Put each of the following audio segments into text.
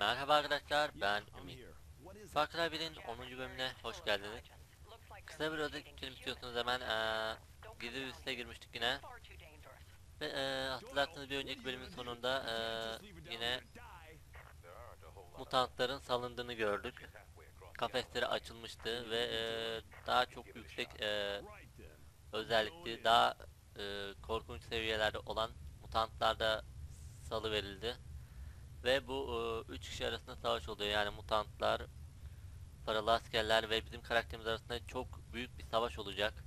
Merhaba arkadaşlar ben Ümit. Far Cry 1'in 10. bölümüne hoş geldiniz. Kısa bir özet geçelim istiyorsanız hemen gizli siteye girmiştik yine. Ve eee hatırlarsanız bir önceki bölümün sonunda eee yine mutantların salındığını gördük. Kafesleri açılmıştı ve eee, daha çok yüksek eee özellikli, daha eee, korkunç seviyelerde olan mutantlar da salı verildi. Ve bu e, üç kişi arasında savaş oluyor yani mutantlar, paralı askerler ve bizim karakterimiz arasında çok büyük bir savaş olacak.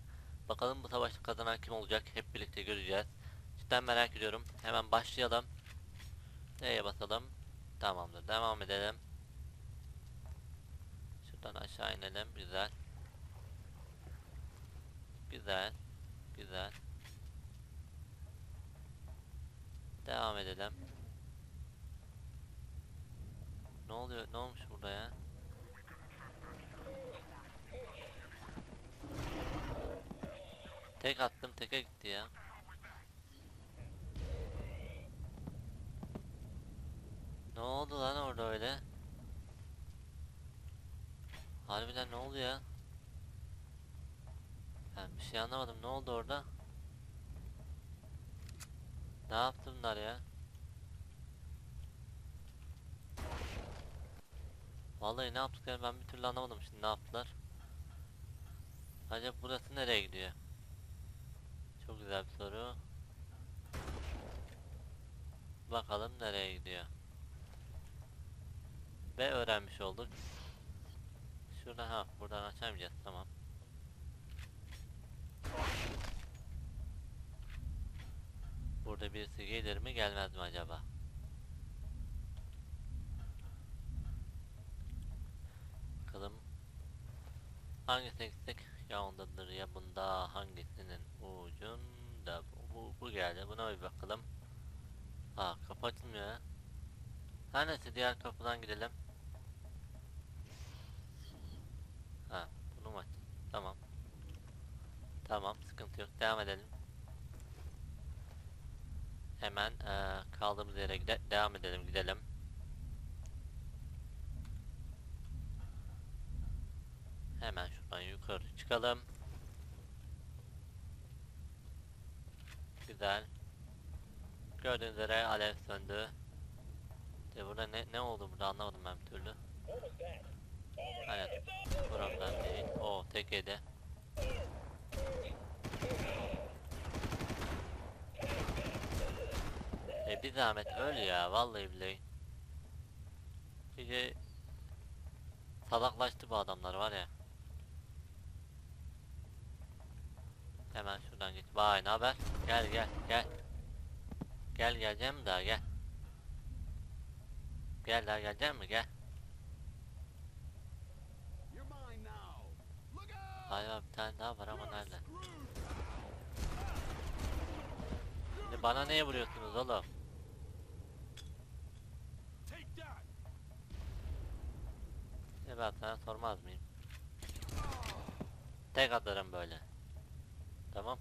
Bakalım bu savaşta kazanan kim olacak hep birlikte göreceğiz. Cidden merak ediyorum. Hemen başlayalım. Neye basalım? Tamamdır. Devam edelim. Şuradan aşağı inelim. Güzel. Güzel. Güzel. Devam edelim. Ne oluyor? Ne olmuş burada ya? Tek attım teke gitti ya. Ne oldu lan orada öyle? Harbiden ne oldu ya? Ben bir şey anlamadım. Ne oldu orada? Ne yaptı bunlar ya? Vallahi ne yaptıklarını ben bir türlü anlamadım şimdi ne yaptılar. Acaba burası nereye gidiyor? Çok güzel bir soru. Bakalım nereye gidiyor. Ve öğrenmiş olduk. Şurada ha buradan açamayacağız tamam. Burada birisi gelir mi gelmez mi acaba? Bakalım. Hangisine gitsek? Ya ondadır ya bunda hangisinin ucunda bu, bu geldi buna bir bakalım. Aa kapı açılmıyor ya. Her neyse diğer kapıdan gidelim. Ha bunu mu açtın? Tamam. Tamam sıkıntı yok devam edelim. Hemen eee, kaldığımız yere gide devam edelim gidelim. Hemen şuradan çıkalım. Güzel. Gördüğünüz üzere alev söndü. De burada ne ne oldu burada anlamadım ben bir türlü. Evet. Problem değil. O tek yedi. E bir zahmet öl ya vallahi billahi. İyice salaklaştı bu adamlar var ya. Hemen şuradan git. Vay ne haber? Gel gel gel. Gel geleceğim daha gel. Gel daha geleceğim mi gel. Abi, bir tane daha var ama nerede? Şimdi bana neye vuruyorsunuz oğlum? Ne ben sana sormaz mıyım? Tek atarım böyle. Tamam.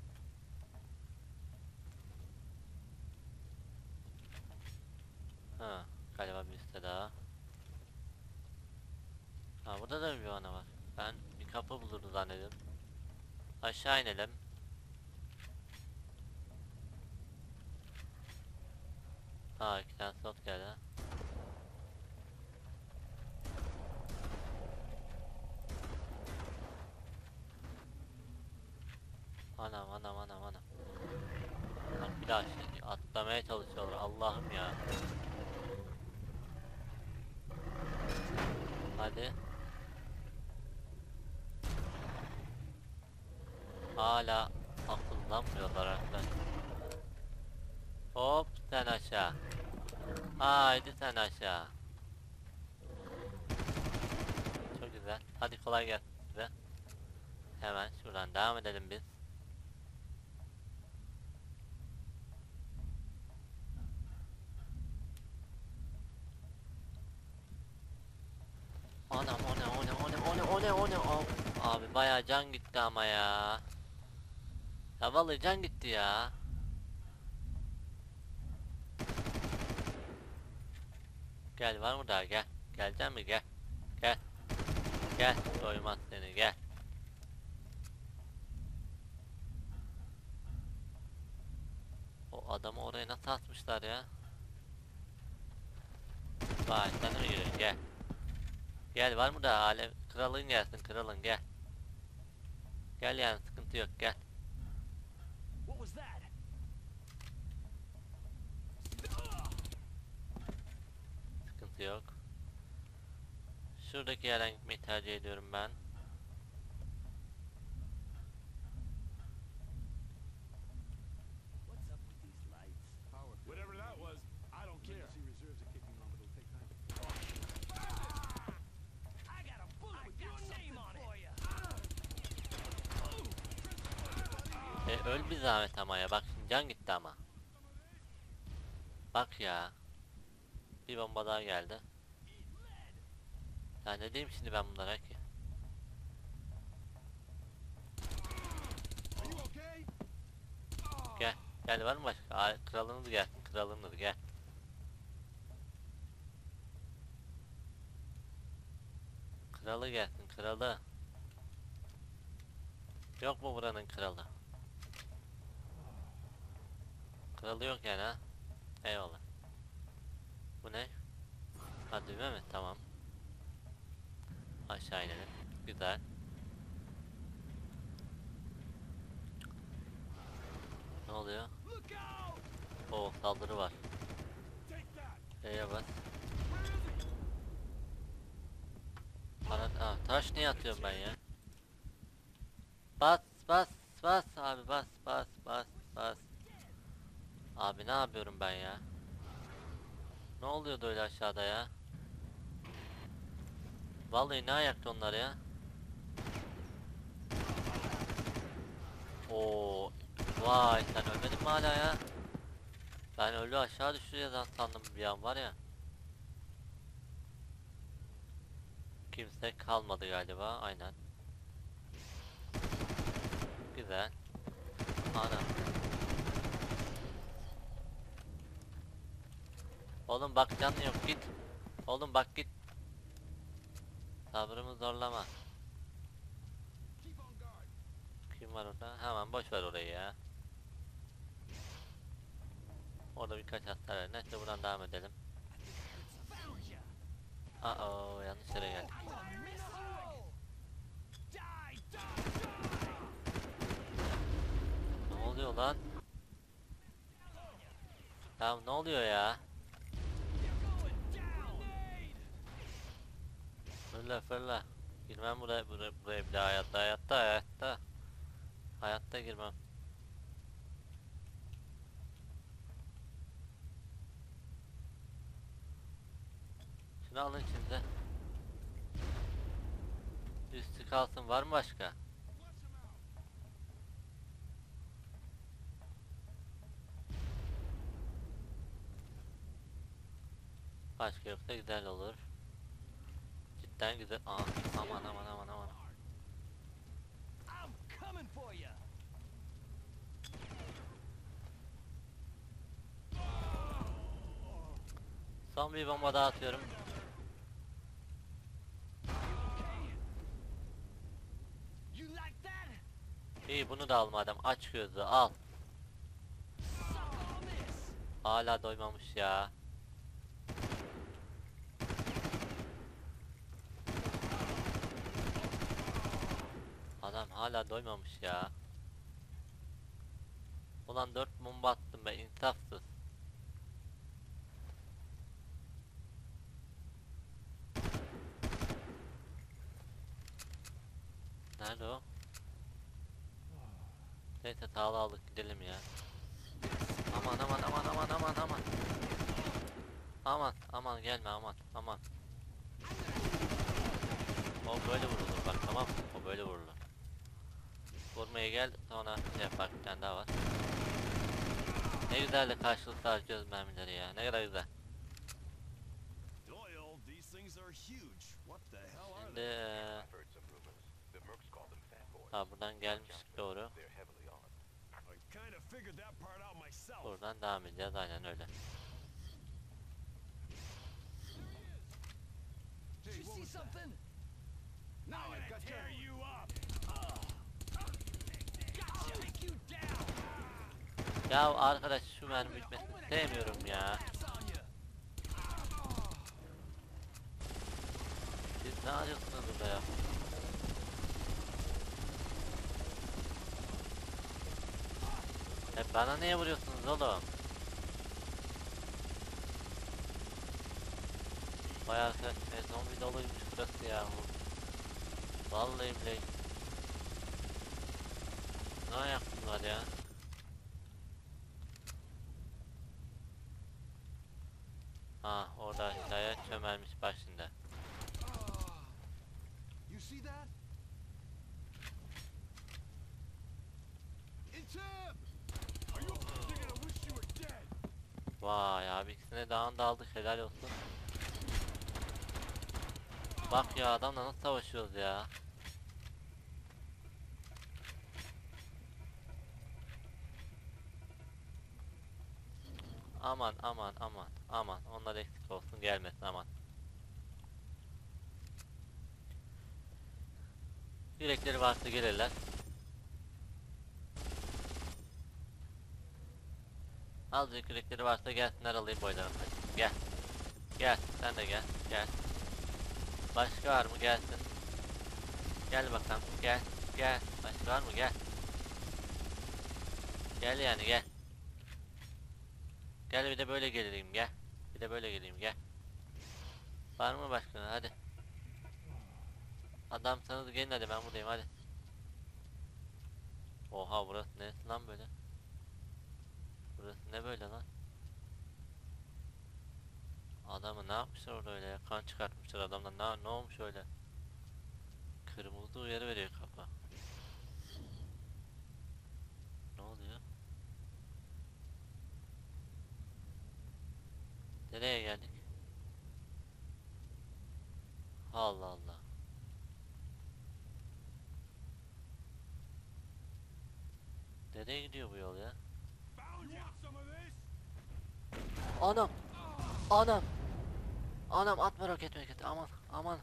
Ha, galiba bir site daha. Ha burada da bir vana var. Ben bir kapı bulurdu zannediyorum. Aşağı inelim. Ha iki tane slot geldi. ha. Anam anam anam anam. Bak bir daha şey atlamaya çalışıyorlar Allah'ım ya. Hadi. Hala akıllanmıyorlar arkadaşlar. Hop sen aşağı. Haydi sen aşağı. Çok güzel. Hadi kolay gelsin size. Hemen şuradan devam edelim biz. Anam o ne o ne o ne o ne o ne o ne o Bayağı can gitti ama ya Ya vallahi can gitti ya Gel var mı daha gel. Gelecek mi gel. Gel. Gel. Doymaz seni gel. O adamı oraya nasıl atmışlar ya? Vay sen yürü gel. Gel var mı da alem kralın gelsin kralın gel. Gel yani sıkıntı yok gel. Sıkıntı yok. Şuradaki yerden gitmeyi tercih ediyorum ben. Öl bir zahmet ama ya bak şimdi can gitti ama. Bak ya. Bir bomba daha geldi. Ya ne diyeyim şimdi ben bunlara ki? Gel. Gel var mı başka? Kralınız gelsin kralınız gel. Kralı gelsin kralı. Yok mu buranın kralı? Kralı yok yani ha? Eyvallah. Bu ne? Ha düğme mi? Tamam. Aşağı inelim. Güzel. Ne oluyor? Look out! O saldırı var. E'ye bas. Bana ha, taş niye atıyorum ben ya? Bas bas bas abi bas bas bas bas. Abi ne yapıyorum ben ya? Ne oluyordu öyle aşağıda ya? Vallahi ne ayaktı onlar ya? Oo, vay sen ölmedin mi hala ya? Ben ölü aşağı düşüreceğiz sandım bir an var ya. Kimse kalmadı galiba aynen. Güzel. Ana. Oğlum bak canın yok git. Oğlum bak git. Sabrımı zorlama. Kim var orada? Hemen boş ver orayı ya. Orada birkaç hasta var. Neyse buradan devam edelim. Aa yanlış yere geldik. Ne oluyor lan? Ya ne oluyor ya? Fırla fırla. Girmem buraya buraya, buraya daha hayatta hayatta hayatta. Hayatta girmem. Şunu alın şimdi. Üstü kalsın var mı başka? Başka yoksa güzel olur. Cidden güzel. Aa, aman aman aman aman. I'm coming for you! Son bir bomba daha atıyorum. İyi bunu da al madem. Aç gözü al. Hala doymamış ya. Adam hala doymamış ya. Ulan dört bomba attım be insafsız. Nerede o? Neyse sağlı aldık gidelim ya. Aman aman aman aman aman aman. Aman aman gelme aman aman. O böyle vurulur bak tamam? O böyle vurulur. Vurmaya gel sonra şey yapar bir tane daha var. Ne güzel de karşılıklı harcıyoruz mermileri ya ne kadar güzel. Şimdi ha buradan gelmiş doğru. Buradan devam edeceğiz aynen öyle. something? Ya arkadaş şu mermi bitmesini sevmiyorum ya. Siz ne arıyorsunuz burada ya? E bana niye vuruyorsunuz oğlum? Vay arkadaş ne zombi doluymuş burası ya. Vallahi billahi. Ne ayak bunlar ya? Ha orada aşağıya çömelmiş were dead? Vay abi ikisine dağında aldık helal olsun. Bak ya adamla nasıl savaşıyoruz ya. Aman aman aman aman onlar eksik olsun gelmesin aman. Yürekleri varsa gelirler. Azıcık yürekleri varsa gelsinler alayım boylarını. Hadi, Gel. Gel sen de gel. Gel. Başka var mı gelsin. Gel bakalım gel. Gel. Başka var mı gel. Gel yani gel. Gel bir de böyle geleyim gel. De böyle geleyim gel. Var mı başka hadi. Adamsanız gelin hadi ben buradayım hadi. Oha burası neresi lan böyle? Burası ne böyle lan? Adamı ne yapmışlar orada öyle ya? Kan çıkartmışlar adamdan. Ne, ne olmuş öyle? Kırmızı uyarı veriyor kafa. Ne oluyor? Nereye geldik? Allah Allah. Nereye gidiyor bu yol ya? Anam. Anam. Anam atma roket roket. Aman aman.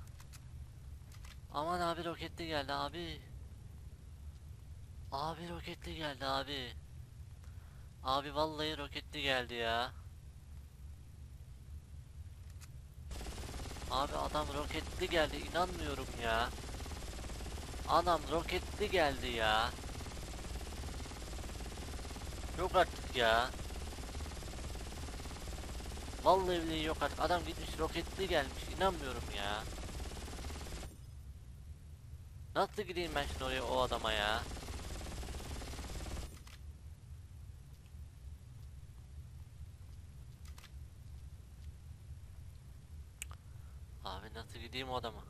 Aman abi roketli geldi abi. Abi roketli geldi abi. Abi vallahi roketli geldi ya. Abi adam roketli geldi inanmıyorum ya. Anam roketli geldi ya. Yok artık ya. Vallahi billahi yok artık. Adam gitmiş roketli gelmiş. İnanmıyorum ya. Nasıl gideyim ben şimdi oraya o adama ya? Abi nasıl gideyim o adama?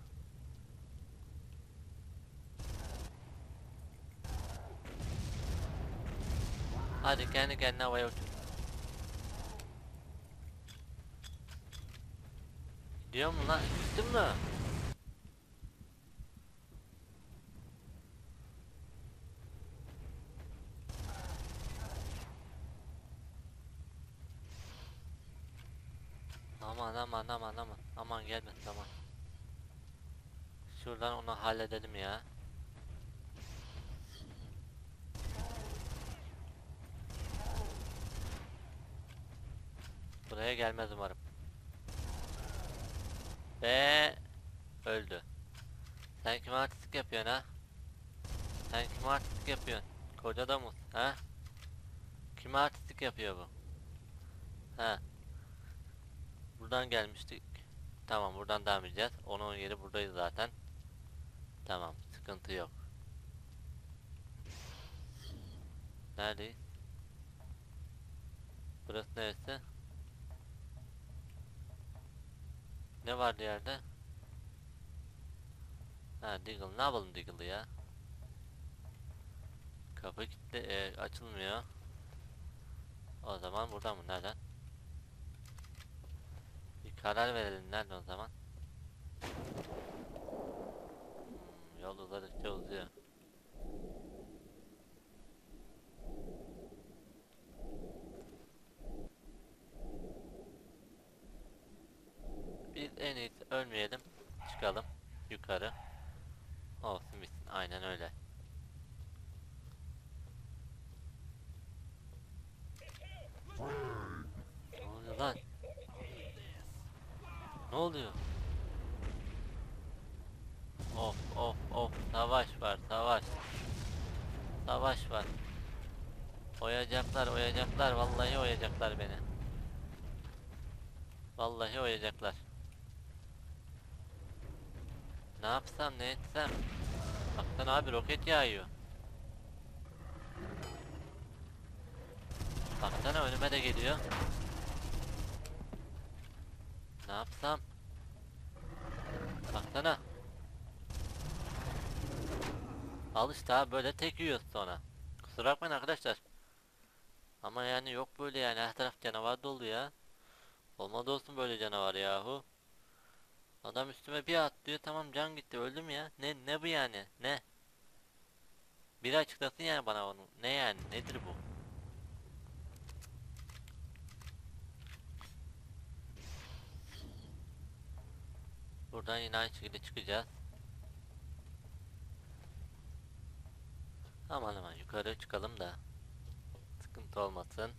Hadi kendi kendine havaya uçur. Gidiyor mu lan? Gittin mi? Aman aman aman aman aman gelmesin aman. Şuradan onu halledelim ya. Buraya gelmez umarım. Ve öldü. Sen kime artistik yapıyorsun ha? Sen kime artistik yapıyorsun? Koca mı? Ha? Kime artistik yapıyor bu? Ha? Buradan gelmiştik. Tamam buradan devam edeceğiz. Onun yeri buradayız zaten. Tamam sıkıntı yok. Neredeyiz? Burası neresi? Ne vardı yerde? Ha Deagle. Ne yapalım Deagle'ı ya? Kapı kilitli, e, açılmıyor. O zaman buradan mı? Nereden? Bir karar verelim. Nerede o zaman? Hmm, yol uzadıkça uzuyor. Ölmeyelim. çıkalım. Yukarı. Olsun bitsin. Aynen öyle. Ne oluyor lan? Ne oluyor? Of of of savaş var savaş. Savaş var. Oyacaklar oyacaklar vallahi oyacaklar beni. Vallahi oyacaklar. Yapsam ne etsem? Baksana abi roket yağıyor. Baksana önüme de geliyor. Ne yapsam? Baksana. Al işte abi böyle tek yiyoruz sonra. Kusura bakmayın arkadaşlar. Ama yani yok böyle yani her taraf canavar dolu ya. Olmadı olsun böyle canavar yahu. Adam üstüme bir atlıyor tamam can gitti öldüm ya. Ne ne bu yani ne? Biri açıklasın yani bana onu. Ne yani nedir bu? Buradan yine aynı şekilde çıkacağız. Aman aman yukarı çıkalım da sıkıntı olmasın.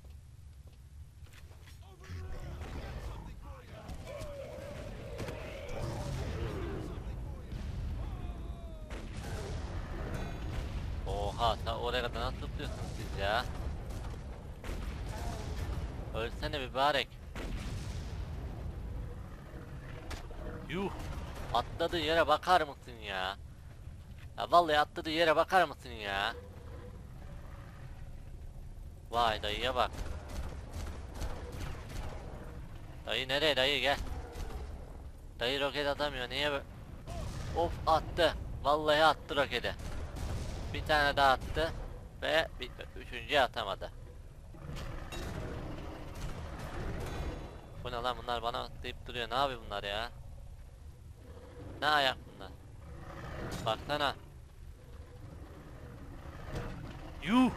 Oha sen oraya kadar nasıl zıplıyorsunuz siz ya? Ölsene mübarek. Yuh! Atladığı yere bakar mısın ya? Ya vallahi atladığı yere bakar mısın ya? Vay dayıya bak. Dayı nereye dayı gel. Dayı roket atamıyor niye? Of attı. Vallahi attı roketi. Bir tane daha attı ve bir, üçüncüyü atamadı. Bu ne lan bunlar bana atlayıp duruyor. Ne yapıyor bunlar ya? Ne ayak bunlar? Baksana. Yuh!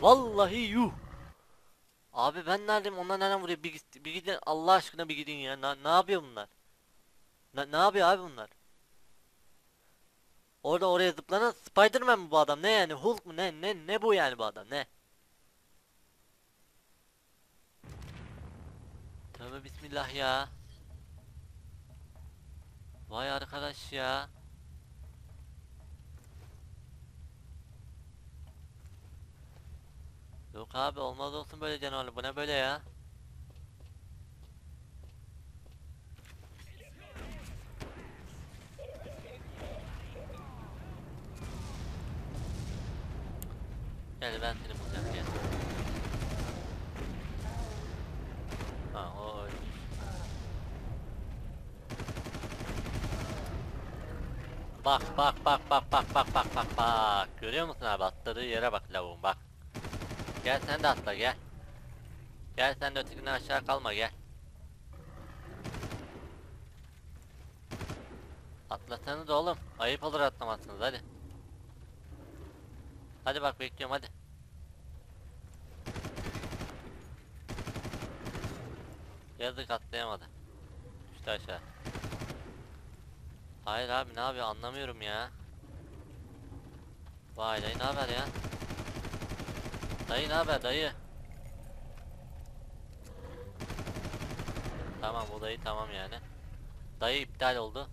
Vallahi yuh! Abi ben neredeyim? Onlar nereden vuruyor? Bir, bir gidin Allah aşkına bir gidin ya. Na, ne yapıyor bunlar? Na, ne yapıyor abi bunlar? Orada oraya zıplanan Spiderman mı bu adam? Ne yani? Hulk mu? Ne ne ne bu yani bu adam? Ne? Tövbe bismillah ya. Vay arkadaş ya. Yok abi olmaz olsun böyle canavarlı. Bu ne böyle ya? Gel ben seni bulacağım gel. Ha o ölmüş. Bak bak bak bak bak bak bak bak bak. Görüyor musun abi atladığı yere bak lavuğum bak. Gel sen de atla gel. Gel sen de ötekinden aşağı kalma gel. Atlasanız oğlum. Ayıp olur atlamazsınız hadi. Hadi bak bekliyorum hadi. Yazık atlayamadı. Düştü aşağı. Hayır abi ne yapıyor anlamıyorum ya. Vay dayı ne haber ya? Dayı ne haber dayı? Tamam bu dayı tamam yani. Dayı iptal oldu.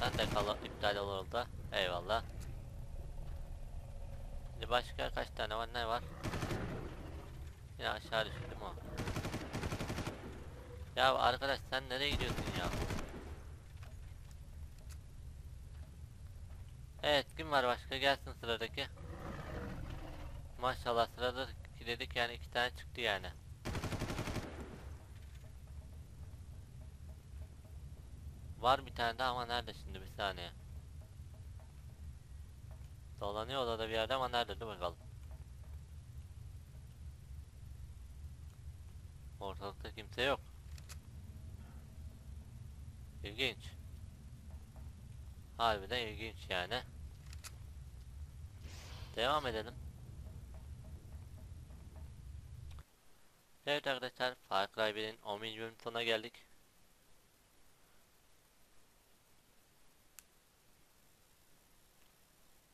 Sen de kal iptal olur da. Eyvallah. Şimdi başka kaç tane var ne var? Yine aşağı düştüm o. Ya arkadaş sen nereye gidiyorsun ya? Evet kim var başka gelsin sıradaki. Maşallah sıradaki dedik yani iki tane çıktı yani. Var bir tane daha ama nerede şimdi bir saniye. Dolanıyor odada bir yerde ama nerede dur bakalım. Ortalıkta kimse yok. İlginç. Harbiden ilginç yani. Devam edelim. Evet arkadaşlar Far Cry 1'in 10. bölüm sonuna geldik.